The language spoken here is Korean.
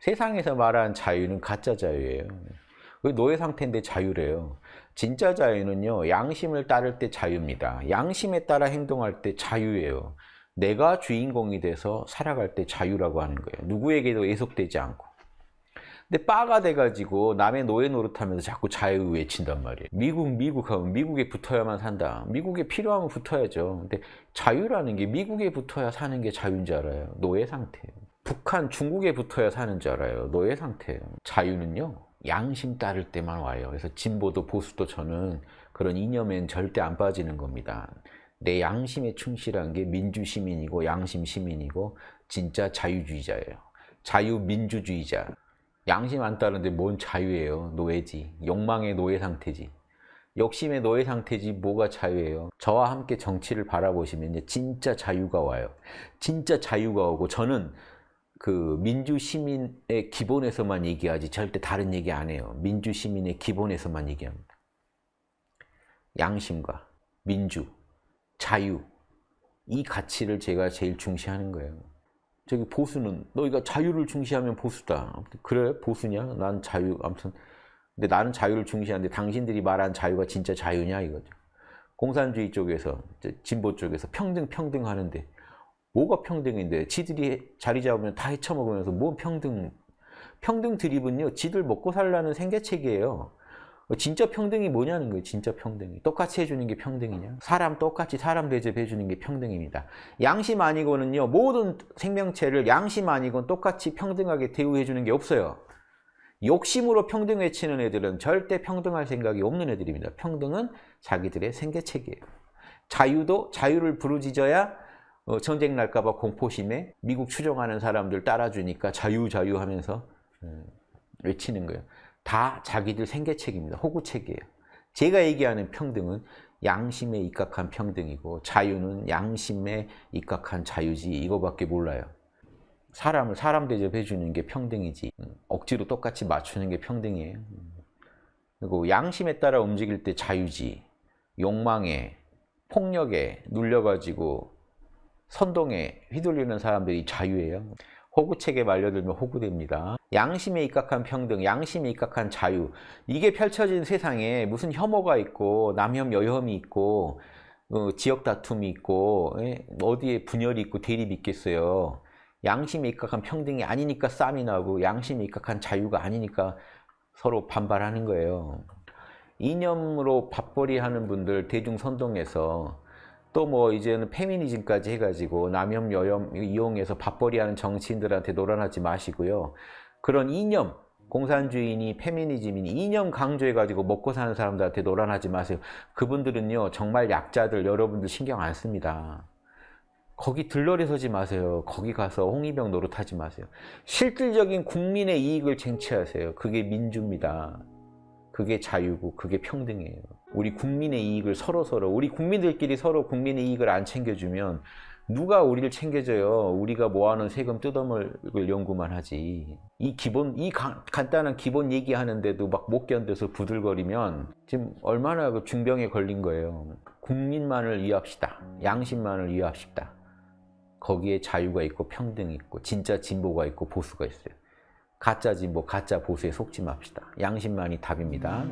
세상에서 말하는 자유는 가짜 자유예요. 그 노예 상태인데 자유래요. 진짜 자유는요, 양심을 따를 때 자유입니다. 양심에 따라 행동할 때 자유예요. 내가 주인공이 돼서 살아갈 때 자유라고 하는 거예요. 누구에게도 예속되지 않고. 근데 빠가 돼가지고 남의 노예 노릇하면서 자꾸 자유 외친단 말이에요. 미국, 미국 하면 미국에 붙어야만 산다. 미국에 필요하면 붙어야죠. 근데 자유라는 게 미국에 붙어야 사는 게 자유인 줄 알아요. 노예 상태예요. 북한, 중국에 붙어야 사는 줄 알아요. 노예 상태예요. 자유는요, 양심 따를 때만 와요. 그래서 진보도 보수도 저는 그런 이념엔 절대 안 빠지는 겁니다. 내 양심에 충실한 게 민주시민이고 양심시민이고 진짜 자유주의자예요. 자유민주주의자. 양심 안 따르는데 뭔 자유예요? 노예지. 욕망의 노예 상태지. 욕심의 노예 상태지 뭐가 자유예요? 저와 함께 정치를 바라보시면 진짜 자유가 와요. 진짜 자유가 오고 저는 그 민주 시민의 기본에서만 얘기하지 절대 다른 얘기 안 해요. 민주 시민의 기본에서만 얘기합니다. 양심과 민주, 자유 이 가치를 제가 제일 중시하는 거예요. 저기 보수는 너희가 자유를 중시하면 보수다. 그래 보수냐? 난 자유 아무튼 근데 나는 자유를 중시하는데 당신들이 말한 자유가 진짜 자유냐 이거죠. 공산주의 쪽에서 진보 쪽에서 평등 평등 하는데 뭐가 평등인데 지들이 자리 잡으면 다 헤쳐먹으면서 뭔 평등. 평등 드립은요 지들 먹고 살라는 생계책이에요. 진짜 평등이 뭐냐는 거예요 진짜 평등이. 똑같이 해주는 게 평등이냐? 사람 똑같이 사람 대접해주는 게 평등입니다. 양심 아니고는요 모든 생명체를 양심 아니고는 똑같이 평등하게 대우해주는 게 없어요. 욕심으로 평등 외치는 애들은 절대 평등할 생각이 없는 애들입니다. 평등은 자기들의 생계책이에요. 자유도 자유를 부르짖어야 어, 전쟁 날까봐 공포심에 미국 추종하는 사람들 따라주니까 자유 자유 하면서 음, 외치는 거예요. 다 자기들 생계책입니다. 호구책이에요. 제가 얘기하는 평등은 양심에 입각한 평등이고 자유는 양심에 입각한 자유지 이거밖에 몰라요. 사람을 사람 대접해 주는 게 평등이지 음, 억지로 똑같이 맞추는 게 평등이에요. 음. 그리고 양심에 따라 움직일 때 자유지 욕망에 폭력에 눌려가지고 선동에 휘둘리는 사람들이 자유예요. 호구책에 말려들면 호구됩니다. 양심에 입각한 평등, 양심에 입각한 자유. 이게 펼쳐진 세상에 무슨 혐오가 있고 남혐, 여혐이 있고 어, 지역 다툼이 있고 예? 어디에 분열이 있고 대립이 있겠어요. 양심에 입각한 평등이 아니니까 싸움이 나고 양심에 입각한 자유가 아니니까 서로 반발하는 거예요. 이념으로 밥벌이 하는 분들 대중 선동에서 또 뭐 이제는 페미니즘까지 해가지고 남혐 여혐 이용해서 밥벌이하는 정치인들한테 놀아나지 마시고요. 그런 이념 공산주의니 페미니즘이니 이념 강조해가지고 먹고 사는 사람들한테 놀아나지 마세요. 그분들은요 정말 약자들 여러분들 신경 안 씁니다. 거기 들러리 서지 마세요. 거기 가서 홍위병 노릇하지 마세요. 실질적인 국민의 이익을 쟁취하세요. 그게 민주입니다. 그게 자유고 그게 평등이에요. 우리 국민의 이익을 서로 서로 우리 국민들끼리 서로 국민의 이익을 안 챙겨주면 누가 우리를 챙겨줘요? 우리가 모아놓은 세금 뜯어먹을 연구만 하지. 이 기본 이 가- 간단한 기본 얘기하는데도 막 못 견뎌서 부들거리면 지금 얼마나 그 중병에 걸린 거예요. 국민만을 위합시다. 양심만을 위합시다. 거기에 자유가 있고 평등이 있고 진짜 진보가 있고 보수가 있어요. 가짜 진보, 가짜 보수에 속지 맙시다. 양심만이 답입니다.